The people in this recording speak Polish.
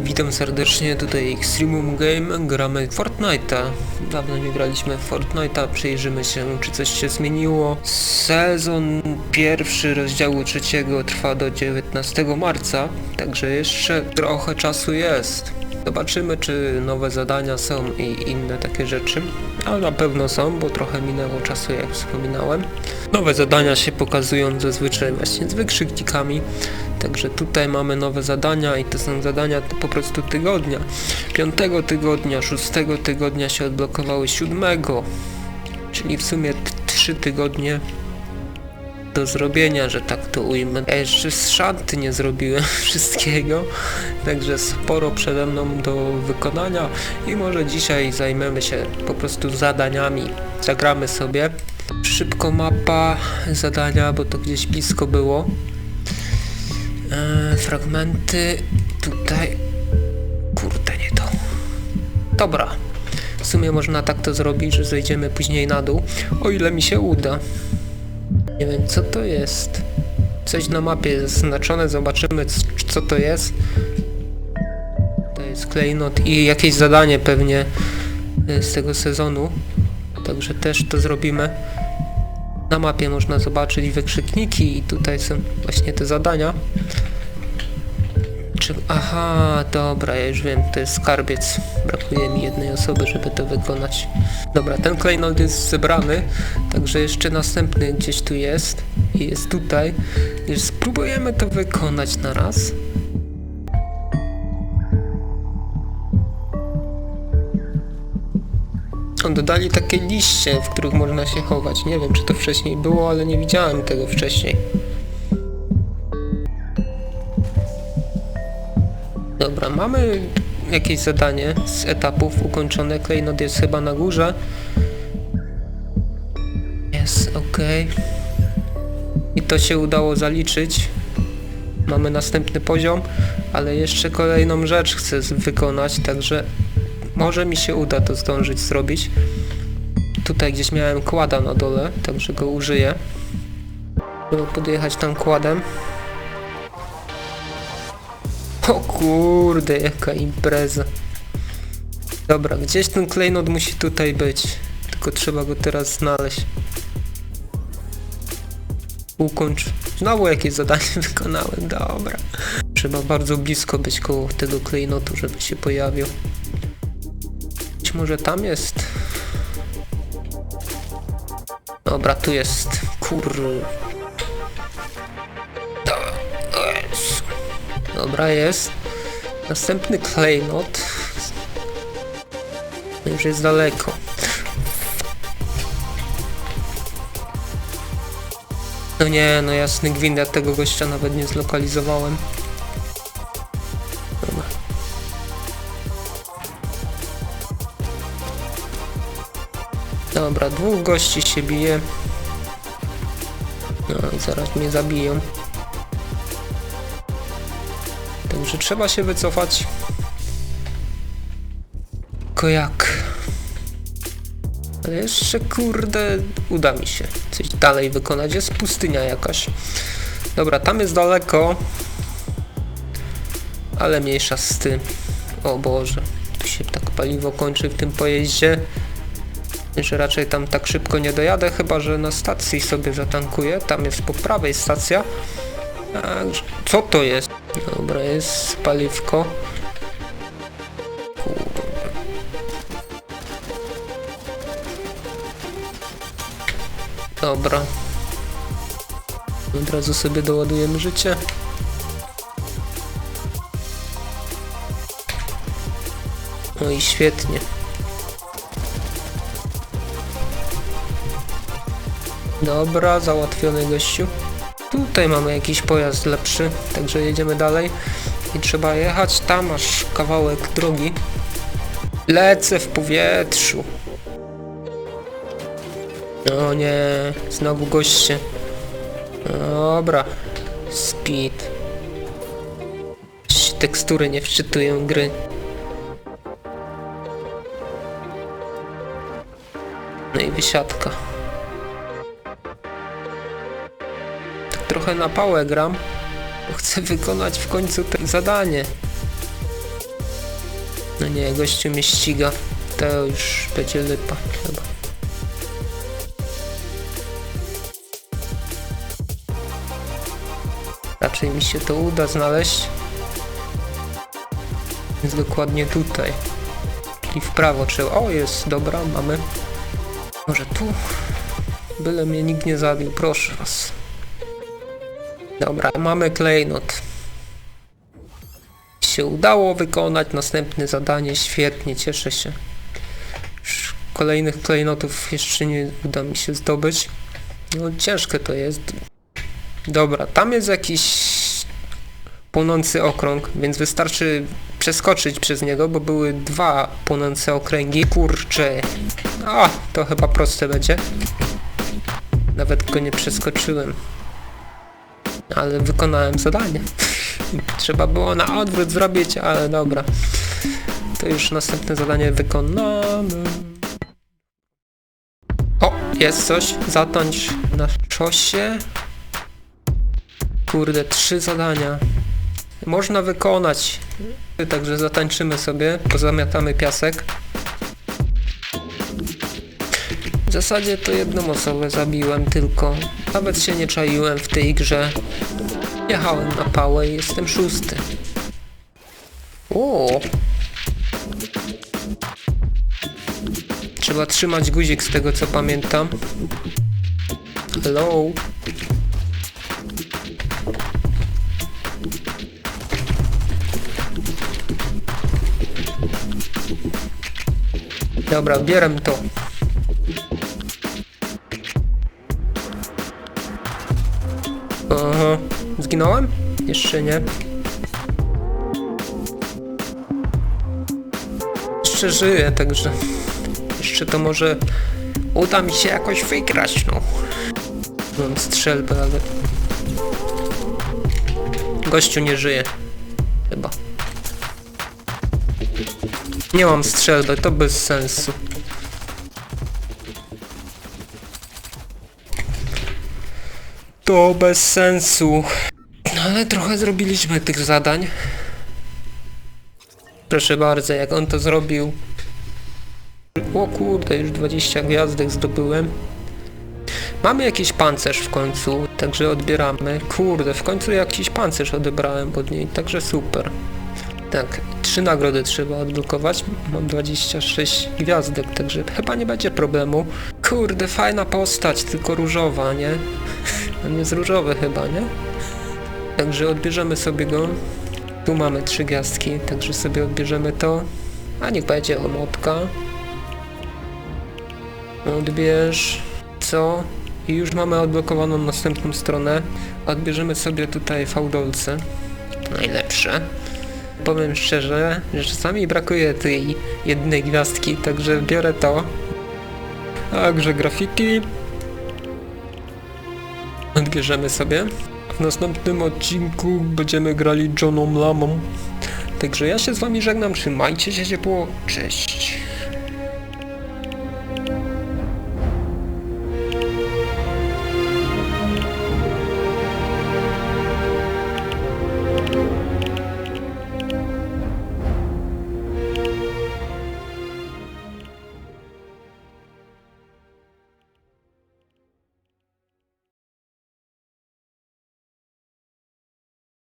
Witam serdecznie, tutaj Extremum Game, gramy Fortnite'a. Dawno nie graliśmy Fortnite'a, przyjrzymy się, czy coś się zmieniło. Sezon pierwszy rozdziału trzeciego trwa do 19 marca, także jeszcze trochę czasu jest. Zobaczymy, czy nowe zadania są i inne takie rzeczy. A na pewno są, bo trochę minęło czasu, jak wspominałem. Nowe zadania się pokazują zazwyczaj właśnie z wykrzyknikami. Także tutaj mamy nowe zadania i to są zadania po prostu tygodnia. Piątego tygodnia, szóstego tygodnia się odblokowały siódmego. Czyli w sumie trzy tygodnie do zrobienia, że tak to ujmę. Ja jeszcze z szanty nie zrobiłem wszystkiego, także sporo przede mną do wykonania i może dzisiaj zajmiemy się po prostu zadaniami. Zagramy sobie. Szybko mapa zadania, bo to gdzieś blisko było. Eee, fragmenty tutaj. Kurde, nie to. Dobra. W sumie można tak to zrobić, że zejdziemy później na dół, o ile mi się uda. Nie wiem, co to jest. Coś na mapie jest zaznaczone, zobaczymy co to jest. To jest klejnot i jakieś zadanie pewnie y, z tego sezonu. Także też to zrobimy. Na mapie można zobaczyć wykrzykniki i tutaj są właśnie te zadania. Aha, dobra, ja już wiem, to jest skarbiec. Brakuje mi jednej osoby, żeby to wykonać. Dobra, ten klejnot jest zebrany, także jeszcze następny gdzieś tu jest i jest tutaj. Już spróbujemy to wykonać na raz. Dodali takie liście, w których można się chować. Nie wiem, czy to wcześniej było, ale nie widziałem tego wcześniej. Dobra, mamy jakieś zadanie z etapów ukończone. Klejnot jest chyba na górze. Jest, ok. I to się udało zaliczyć. Mamy następny poziom, ale jeszcze kolejną rzecz chcę wykonać, także może mi się uda to zdążyć zrobić. Tutaj gdzieś miałem kłada na dole, także go użyję. Żeby podjechać tam kładem. O kurde, jaka impreza. Dobra, gdzieś ten klejnot musi tutaj być. Tylko trzeba go teraz znaleźć. Ukończ. Znowu jakieś zadanie wykonałem, dobra. Trzeba bardzo blisko być koło tego klejnotu, żeby się pojawił. Być może tam jest. Dobra, tu jest. Kur... Dobra, jest. Następny klejnot. Już jest daleko. No nie, no jasny gwint, ja tego gościa nawet nie zlokalizowałem. Dobra. Dobra, dwóch gości się bije. No zaraz mnie zabiją. Także trzeba się wycofać. Tylko jak? Ale jeszcze kurde uda mi się coś dalej wykonać. Jest pustynia jakaś. Dobra, tam jest daleko. Ale mniejsza z tym. O Boże. Tu się tak paliwo kończy w tym pojeździe. Że raczej tam tak szybko nie dojadę, chyba że na stacji sobie zatankuję. Tam jest po prawej stacja. A, co to jest? Dobra, jest paliwko. Dobra. Od razu sobie doładujemy życie. No i świetnie. Dobra, załatwiony gościu. Tutaj mamy jakiś pojazd lepszy, także jedziemy dalej. I trzeba jechać tam aż kawałek drogi. Lecę w powietrzu. O nie, znowu goście. Dobra, speed. Tekstury nie wczytują gry. No i wysiadka. Trochę na pałę gram, bo chcę wykonać w końcu to zadanie. No nie, gościu mnie ściga. To już będzie lipa chyba. Raczej mi się to uda znaleźć. Jest dokładnie tutaj. Czyli w prawo trzeba. O, jest, dobra, mamy. Może tu? Byle mnie nikt nie zabił, proszę was. Dobra, mamy klejnot. Się udało wykonać następne zadanie, świetnie, cieszę się. Kolejnych klejnotów jeszcze nie uda mi się zdobyć. No ciężkie to jest. Dobra, tam jest jakiś płonący okrąg, więc wystarczy przeskoczyć przez niego, bo były dwa płonące okręgi. Kurczę. A, to chyba proste będzie. Nawet go nie przeskoczyłem. Ale wykonałem zadanie. Trzeba było na odwrót zrobić, ale dobra. To już następne zadanie wykonamy. O, jest coś. Zatańcz na szosie. Kurde, trzy zadania. Można wykonać. Także zatańczymy sobie, pozamiatamy piasek. W zasadzie to jedną osobę zabiłem tylko. Nawet się nie czaiłem w tej grze. Jechałem na pałę i jestem szósty. O. Trzeba trzymać guzik z tego co pamiętam. Hello. Dobra, bieram to. Zginąłem? Jeszcze nie. Jeszcze żyję, także jeszcze to może uda mi się jakoś wygrać, no. Mam strzelbę, ale... Gościu nie żyje. Chyba. Nie mam strzelby, to bez sensu. To bez sensu. Ale trochę zrobiliśmy tych zadań. Proszę bardzo, jak on to zrobił. O kurde, już 20 gwiazdek zdobyłem. Mamy jakiś pancerz w końcu, także odbieramy. Kurde, w końcu jakiś pancerz odebrałem pod niej, także super. Tak, trzy nagrody trzeba odblokować. Mam 26 gwiazdek, także chyba nie będzie problemu. Kurde, fajna postać, tylko różowa, nie? On jest różowy chyba, nie? Także odbierzemy sobie go. Tu mamy trzy gwiazdki, także sobie odbierzemy to. A niech będzie omotka. Odbierz. Co? I już mamy odblokowaną następną stronę. Odbierzemy sobie tutaj fałdolce. Najlepsze. Powiem szczerze, że czasami brakuje tej jednej gwiazdki, także biorę to. Także graffiti. Odbierzemy sobie. W następnym odcinku będziemy grali Johną Lamą. Także ja się z wami żegnam, trzymajcie się ciepło, cześć.